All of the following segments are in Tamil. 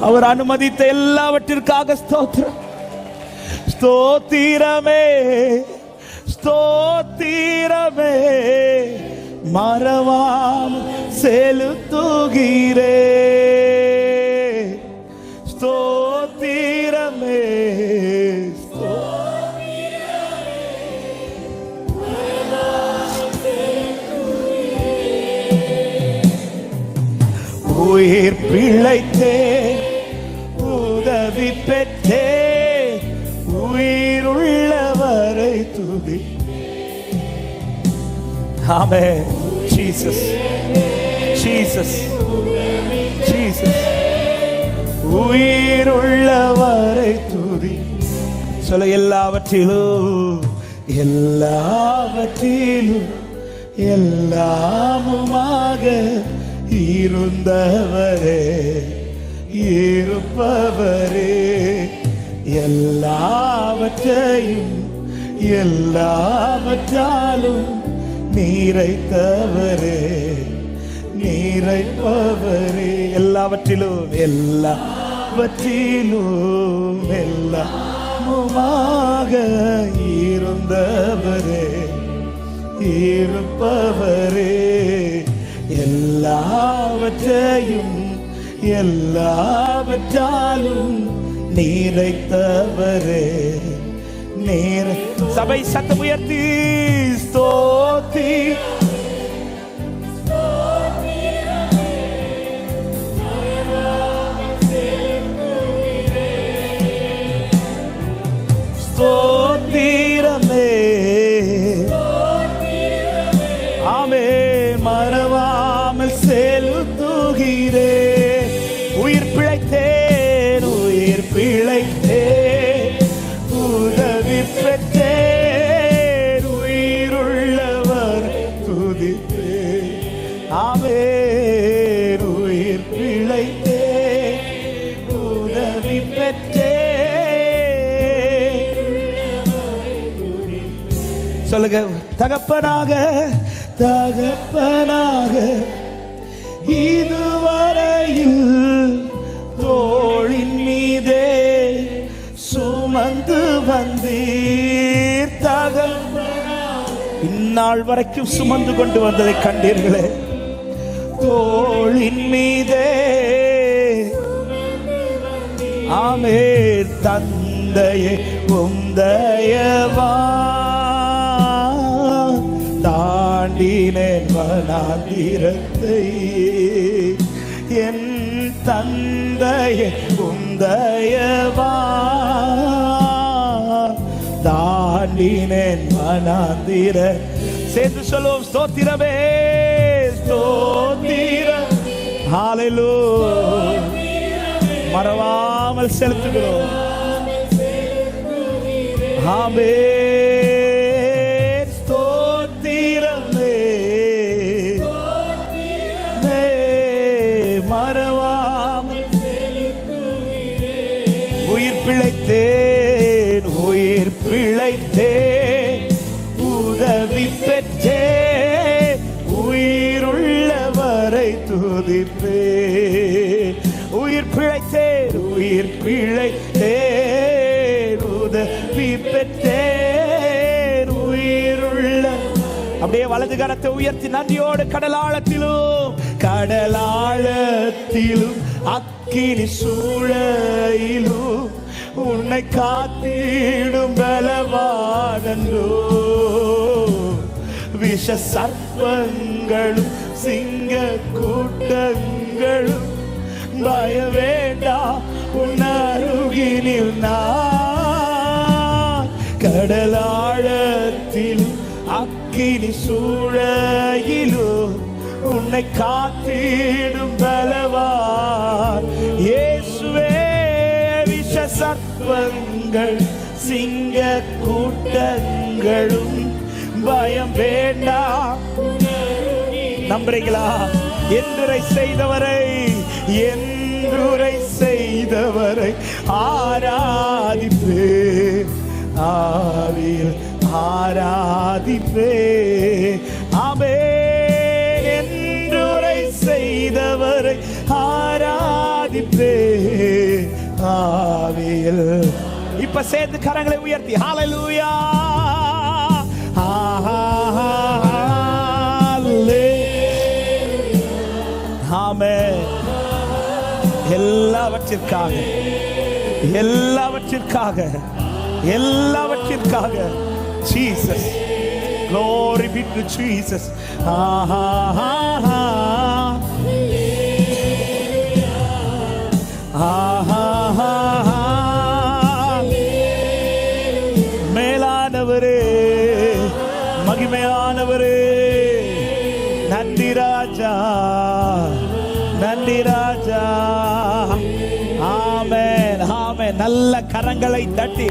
அவர் அனுமதித்த எல்லாவற்றிற்காக ஸ்தோத்திரம். ஸ்தோத்திரமே ஸ்தோத்திரமே. மறவாம் செலுத்துகிறே. ஸ்தோத்திரமே உயிர் பிழைத்தே உதவி பெற்றே உயிருள்ளவரை துதி ஆமே ஜீசஸ் ஜீசஸ் ஜீசஸ் உயிருள்ளவரை துதி சொல்ல எல்லாவற்றிலும் எல்லாவற்றிலும் எல்லாமுமாக இருந்தவரே. இருப்பவரே எல்லாவற்றையும் எல்லாவற்றாலும் நீரைத்தவரே நீரைப்பவரே. எல்லாவற்றிலும் எல்லாவற்றிலும் எல்லாமுமாக இருந்தவரே இருப்பவரே எல்லாவற்றையும் எல்லாவற்றாலும் நீரைத்தவரே நேர சபை சத்தம் உயர்த்தி ஸ்தோத்தி. ஸ்தோத்திரமே. ஆமே மறவாமல் செலுத்துகிறே உதவி உயிருள்ளவர் துதித்தேன் ஆமே உயிர் பிழைத்தே. உதவி பெற்றே. சொல்லுங்க தகப்பனாக தகப்பனாக இதுவரையில் இந்நாள் வரைக்கும் சுமந்து கொண்டு வந்ததை கண்டீர்களே. தோளின் மீதே. ஆமே தந்தையே உந்தயவா தாண்டினேன் வனாந்திரத்தை. என் தந்தையே உந்தயவா தாண்டினேன் வனாந்திர சேர்ந்து சொல்லுவோம் ஸ்தோத்திரமே ஸ்தோத்திரம் ஹalleluya மறவாமல் செலுத்துகிறோம் ஆமே ஸ்தோத்திரமே மே, மறவாமல் உயிர் பிழைத்தேன் பெற்றே உயிருள்ளவரை துதிப்பே. உயிர் பிழைத்தே உயிர் பிழைத்தேன் உதவி பெற்றேன் உயிருள்ள. அப்படியே வலது கரத்தை உயர்த்தி நன்றியோடு கடலாழத்திலும் கடலாழத்திலும் அக்கினி சூழையிலும் உன்னை காத்திடும் பலம் விஷ சர்ப்பங்களும் சிங்க கூட்டங்களும் பய வேண்டா உன் நான். கடலாழத்தில் அக்கினி சூழையிலோ உன்னை காத்திடும் பலவார் இயேசுவே விஷ சர்ப்பங்கள் சிங்க கூட்டங்களும் பயம் வேண்டாம் நம்புறீங்களா? என்றுரை செய்தவரை என்றுரை செய்தவரை ஆராதிப்பே. ஆவியில் ஆராதிப்பே. ஆமே என்றுரை செய்தவரை ஆராதிப்பே. ஆவியில். இப்ப சேர்ந்து கரங்களை உயர்த்தி. ஹாலலூயா ஆமே எல்லாவற்றிற்காக எல்லாவற்றிற்காக எல்லாவற்றிற்காக. Jesus glory be to jesus. ஆஹா ஆஹா ஆஹா மேலானவரே மகிமையானவரே. நன்றி ராஜா நன்றி ராஜா. ஆமென் ஆமென். நல்ல கரங்களை தட்டி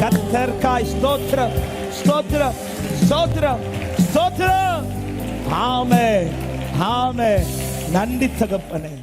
கத்தர்காய் ஸ்தோத்திரம் ஸ்தோத்திரம் ஸ்தோத்திரம் ஸ்தோத்திரம். ஆமே ஆமே நன்றி தகப்பனே.